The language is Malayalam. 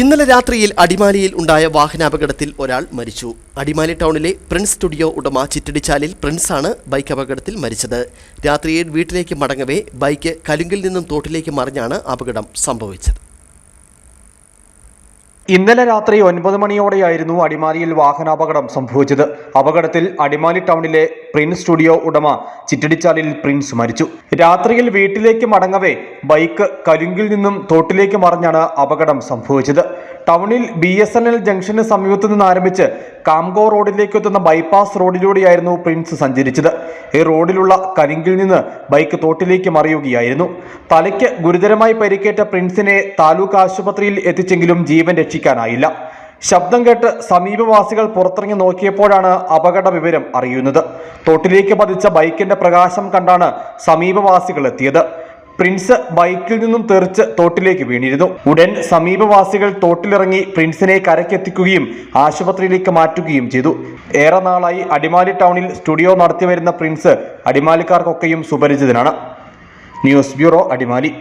ഇന്നലെ രാത്രിയിൽ അടിമാലിയിൽ ഉണ്ടായ വാഹനാപകടത്തിൽ ഒരാൾ മരിച്ചു. അടിമാലി ടൗണിലെ പ്രിൻസ് സ്റ്റുഡിയോ ഉടമ ചിറ്റടിച്ചാലിൽ പ്രിൻസാണ് ബൈക്ക് അപകടത്തിൽ മരിച്ചത്. രാത്രിയിൽ വീട്ടിലേക്ക് മടങ്ങവേ ബൈക്ക് കലുങ്കിൽ നിന്നും തോട്ടിലേക്ക് മറിഞ്ഞാണ് അപകടം സംഭവിച്ചത്. ഇന്നലെ രാത്രി ഒൻപത് മണിയോടെയായിരുന്നു അടിമാലിയിൽ വാഹനാപകടം സംഭവിച്ചത്. അപകടത്തിൽ അടിമാലി ടൗണിലെ പ്രിൻസ് സ്റ്റുഡിയോ ഉടമ ചിറ്റടിച്ചാലിൽ പ്രിൻസ് മരിച്ചു. രാത്രിയിൽ വീട്ടിലേക്ക് മടങ്ങവേ ബൈക്ക് കലുങ്കിൽ നിന്നും തോട്ടിലേക്ക് മറിഞ്ഞാണ് അപകടം സംഭവിച്ചത്. ടൗണിൽ ബി എസ് എൻ എൽ ജംഗ്ഷന് സമീപത്തു നിന്ന് ആരംഭിച്ച് കാംഗോ റോഡിലേക്ക് എത്തുന്ന ബൈപ്പാസ് റോഡിലൂടെയായിരുന്നു പ്രിൻസ് സഞ്ചരിച്ചത്. ഈ റോഡിലുള്ള കരിങ്കിൽ നിന്ന് ബൈക്ക് തോട്ടിലേക്ക് മറിയുകയായിരുന്നു. തലയ്ക്ക് ഗുരുതരമായി പരിക്കേറ്റ പ്രിൻസിനെ താലൂക്ക് ആശുപത്രിയിൽ എത്തിച്ചെങ്കിലും ജീവൻ രക്ഷിക്കാനായില്ല. ശബ്ദം കേട്ട് സമീപവാസികൾ പുറത്തിറങ്ങി നോക്കിയപ്പോഴാണ് അപകട വിവരം അറിയുന്നത്. തോട്ടിലേക്ക് പതിച്ച ബൈക്കിന്റെ പ്രകാശം കണ്ടാണ് സമീപവാസികൾ എത്തിയത്. പ്രിൻസ് ബൈക്കിൽ നിന്നും തെറിച്ച് തോട്ടിലേക്ക് വീണിരുന്നു. ഉടൻ സമീപവാസികൾ തോട്ടിലിറങ്ങി പ്രിൻസിനെ കരക്കെത്തിക്കുകയും ആശുപത്രിയിലേക്ക് മാറ്റുകയും ചെയ്തു. ഏറെ നാളായി അടിമാലി ടൗണിൽ സ്റ്റുഡിയോ നടത്തിവരുന്ന പ്രിൻസ് അടിമാലിക്കാർക്കൊക്കെയും സുപരിചിതനാണ്. News bureau Adimali.